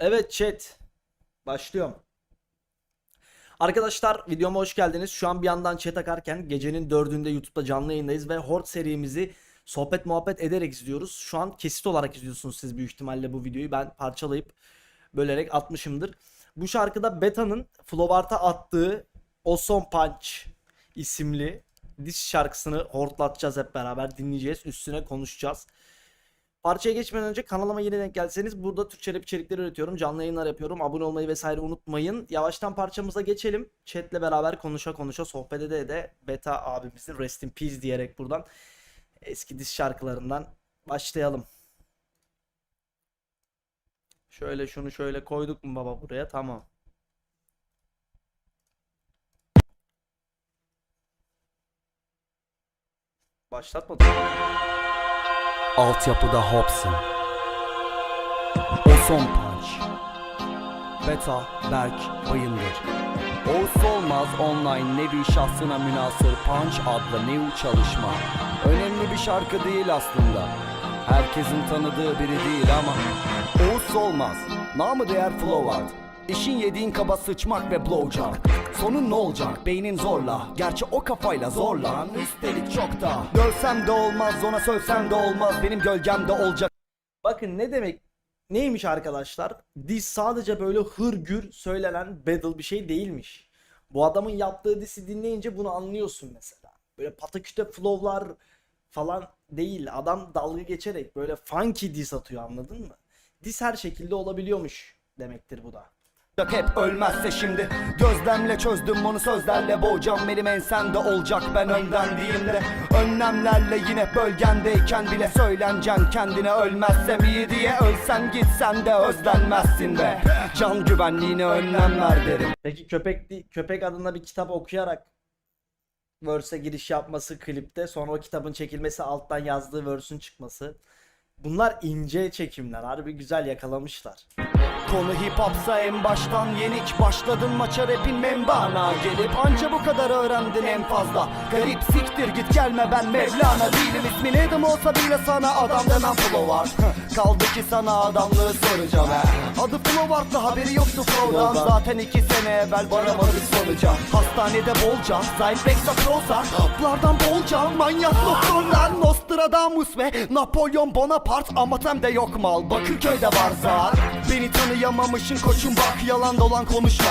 Evet chat. Başlıyorum. Arkadaşlar videoma hoş geldiniz. Şu an bir yandan chat akarken gecenin dördünde YouTube'da canlı yayındayız ve Horde serimizi sohbet muhabbet ederek izliyoruz. Şu an kesit olarak izliyorsunuz siz büyük ihtimalle bu videoyu. Ben parçalayıp bölerek atmışımdır. Bu şarkıda Beta'nın Flobart'a attığı Awesome Punch isimli diş şarkısını hortlatacağız hep beraber dinleyeceğiz. Üstüne konuşacağız. Parçaya geçmeden önce kanalıma yeni denk gelseniz burada Türkçe rap içerikleri üretiyorum. Canlı yayınlar yapıyorum. Abone olmayı vesaire unutmayın. Yavaştan parçamıza geçelim. Chat'le beraber konuşa konuşa sohbet ede de Beta abimizin Rest in Peace diyerek buradan eski diz şarkılarından başlayalım. Şöyle şunu şöyle koyduk mu baba buraya? Tamam. Başlatmadım. Altyapıda Hobson. Oson Punch Beta Berk Bayındır. Oğuz Olmaz Online nevi şahsına münasır Punch adlı new çalışma. Önemli bir şarkı değil aslında. Herkesin tanıdığı biri değil ama Oğuz Olmaz Namı değer Flowart İşin yediğin kaba sıçmak ve blowjob Sonun ne olacak? Beynin zorla Gerçi o kafayla zorla Üstelik çok da Dövsem de olmaz Ona sövsem de olmaz Benim gölgem de olacak Bakın ne demek neymiş arkadaşlar? Diz sadece böyle hırgür söylenen battle bir şey değilmiş. Bu adamın yaptığı disi dinleyince bunu anlıyorsun mesela. Böyle pataküte flow'lar falan değil. Adam dalga geçerek böyle funky diss atıyor anladın mı? Diss her şekilde olabiliyormuş demektir bu da. Hep ölmezse şimdi Gözlemle çözdüm onu sözlerle Boğacağım benim ensende olacak ben önden diyeyim de Önlemlerle yine bölgendeyken bile söyleneceksin Kendine ölmezsem iyi diye ölsen gitsen de özlenmezsin be Can güvenliğine önlemler derim Peki köpek köpek adında bir kitap okuyarak verse'e giriş yapması klipte sonra o kitabın çekilmesi alttan yazdığı verse'ün çıkması. Bunlar ince çekimler. Harbi güzel yakalamışlar. Konu hip hopsa en baştan yenik Başladın maça rapin membana. Gelip anca bu kadar öğrendin en fazla. Garip siktir git gelme ben Mevlana değilim. İsmin Adam olsa bile sana adam demem. Flow var. Kaldı ki sana adamlığı soracağım. He Adı flow vardı haberi yoktu flow'dan. Zaten iki sene evvel varamadık sonuca Hastanede bolca Zypexa Prozac Haplardan bolca. Manyak doktorlar Nostradamus ve Napolyon Bonaparte. Amatem de yok mal Bakırköy'de var zar. Beni tanıyamamışın koçum bak yalan dolan konuşma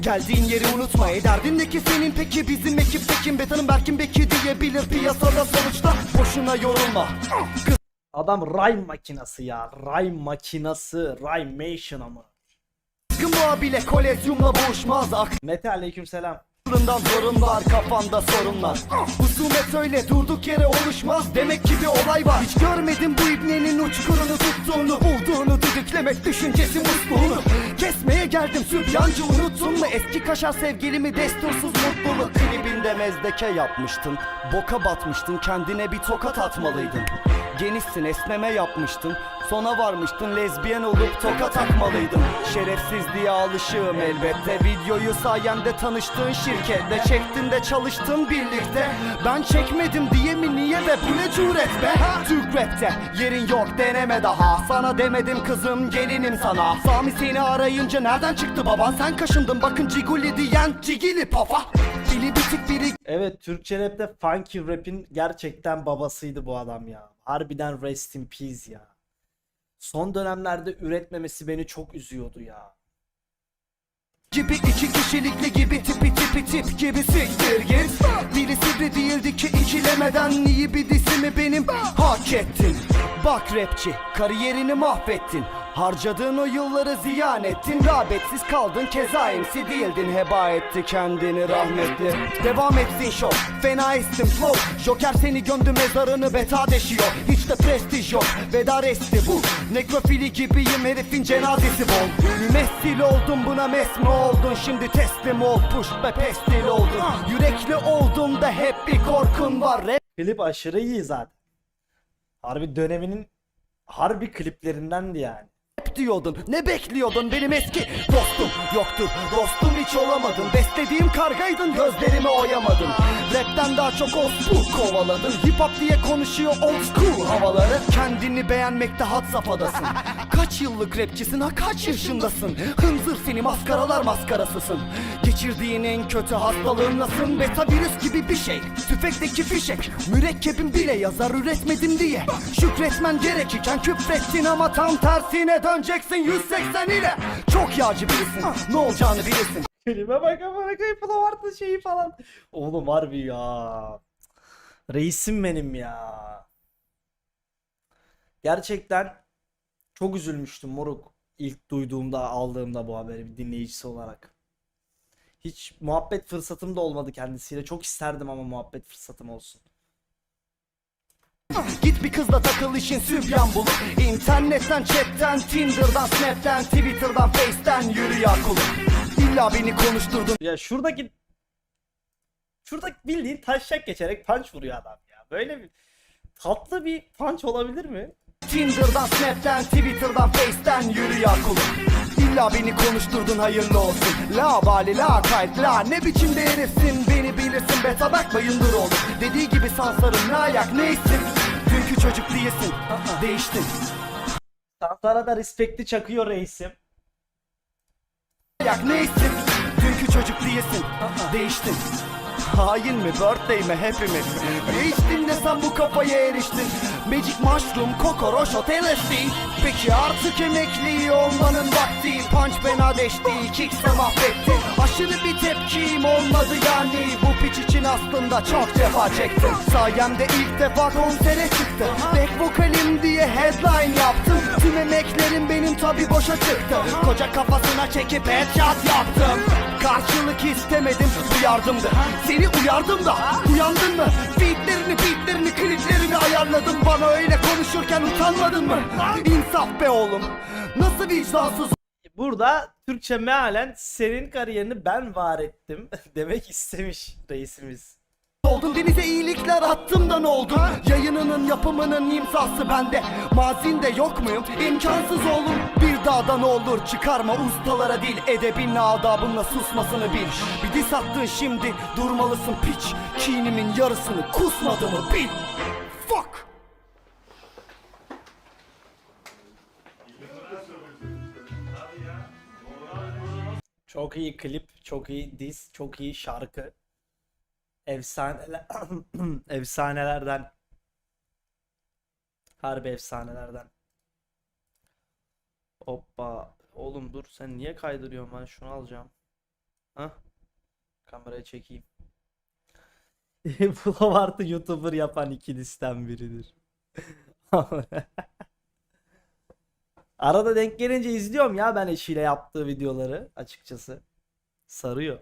Geldiğin yeri unutma ki senin peki bizim ekipte kim Betanın Berkin Beki diyebilir piyasada sonuçta Boşuna yorulma Adam rhyme makinası ya. Rhyme makinası. Rhymation ama. Kızgın bu abile kolezyumla boğuşmaz Mete aleykümselam. Aklından zorun var kafanda sorunlar. Husumet öyle durduk yere oluşmaz. Demek ki bir olay var. Hiç görmedim bu ibnenin uçkurunu tuttuğunu. Bulduğunu düdüklemek düşüncesi musluğunu. Kesmeye geldim sübyancı unuttun mu? Eski kaşar sevgilimi destursuz mutluluk Klibinde mezdeke yapmıştın. Boka batmıştın kendine bir tokat atmalıydın. Genişsin esneme yapmıştın Sona varmıştın lezbiyen olup toka takmalıydın Şerefsizliğe alışığım elbette. Videoyu sayemde tanıştığın şirkette Çektin de çalıştın birlikte. Ben çekmedim diye mi niye ve bu ne cüret be? Türk rapte yerin yok deneme daha. Sana demedim kızım gelinim sana. Sami seni arayınca nereden çıktı baban? Sen kaşındın bakın ciguli diyen cigili pafa. Dili bitik biri Evet Türkçe rapte funky rap'in gerçekten babasıydı bu adam ya. Harbiden rest in peace ya. Son dönemlerde üretmemesi beni çok üzüyordu ya. Gibi iki kişilikli gibi tipi tipi tip gibi siktir git değildi ki ikilemeden iyi bir disimi benim. Hak ettin. Bak rapçi kariyerini mahvettin. Harcadığın o yılları ziyan ettin. Rağbetsiz kaldın keza MC değildin. Heba etti kendini rahmetli. Devam etsin şov fena estim flow. Joker seni gömdü mezarını beta deşiyor. Hiç de prestij yok veda resti bu. Nekrofili gibiyim herifin cenazesi bol. Messil oldum buna mes mi oldun. Şimdi teslim ol push be pestil oldun. Yürekli oldum da hep bir korkun var Klip aşırı iyi zaten. Harbi döneminin harbi kliplerindendi yani. Diyordun Ne bekliyordun benim eski dostum? Yoktur dostum hiç olamadın. Beslediğim kargaydın gözlerimi oyamadın. Rapten daha çok old school kovaladın. Hip hop diye konuşuyor old school havaları. Kendini beğenmekte had safhadasın Kaç yıllık rapçisin ha? Kaç yaşındasın? Hınzır seni maskaralar maskarasısın. Geçirdiğin en kötü hastalığın nasıl? Beta virüs gibi bir şey. Tüfekteki fişek. Mürekkebin bile yazar üretmedim diye. Şükretmen gerekirken küfrettin ama tam tersine döneceksin 180 ile Çok yağcı birisin ne olacağını bilirsin Kelime bak amına koyayım vardı şeyi falan. Oğlum harbi ya. Reisim benim ya. Gerçekten çok üzülmüştüm moruk. İlk duyduğumda aldığımda bu haberi bir dinleyicisi olarak. Hiç muhabbet fırsatım da olmadı kendisiyle. Çok isterdim ama muhabbet fırsatım olsun. Git bir kızla takıl işin sübyan bul İnternetten, chatten, Tinder'dan, Snap'ten, Twitter'dan, Face'ten yürü ya kulum İlla beni konuşturdun. Ya şuradaki şuradaki bildiğin taşak geçerek punch vuruyor adam ya. Böyle bir tatlı bir punch olabilir mi? Tinder'dan, Snap'ten, Twitter'dan, Face'ten yürü ya kulum İlla beni konuşturdun hayırlı olsun. La bali la kayıt la ne biçimde herifsin? Beni bilirsin be tabak bayındır olur Dediği gibi sansarım ne ayak ne isim Dünkü çocuk değilsin Değiştin Sansara da respekti çakıyor reisim. ayak ne Dünkü çocuk değilsin Değiştin Hain mi birthday mi mi? Değiştin de sen bu kafaya eriştin? Magic mushroom kokoroş otel LSD Peki artık emekli olmanın vakti. Punch fena deşti kickse mahvetti. Aşırı bir tepkim olmadı yani. Bu piç için aslında çok cefa çektim Sayemde ilk defa konsere çıktı. Back vokalim diye headline yaptım Tüm emeklerim benim tabi boşa çıktı. Koca kafasına çekip headshot yaptım. Karşılık istemedim bu yardımdı. Seni uyardım da uyandın mı? Beatlerini beatlerini kliplerini ayarladım. Bana öyle konuşurken utanmadın mı? İnsaf be oğlum. Nasıl vicdansız Burada Türkçe mealen senin kariyerini ben var ettim demek istemiş reisimiz. oldun Denize iyilikler attım da ne oldu? Yayınının yapımının imzası bende. Mazinde yok muyum? İmkansız oğlum. Bir daha ne olur çıkarma. Ustalara dil Edebinle adabınla susmasını bil. Bir diss attın şimdi. Durmalısın piç. Kinimin yarısını kusmadığımı bil. Fuck Çok iyi klip, çok iyi diz, çok iyi şarkı. Efsaneler efsanelerden. Harbi efsanelerden. Hoppa. Oğlum dur sen niye kaydırıyorsun ben şunu alacağım. Hah. Kameraya çekeyim. Bu artı YouTuber yapan iki listem biridir. Arada denk gelince izliyorum ya ben eşiyle yaptığı videoları açıkçası. Sarıyor.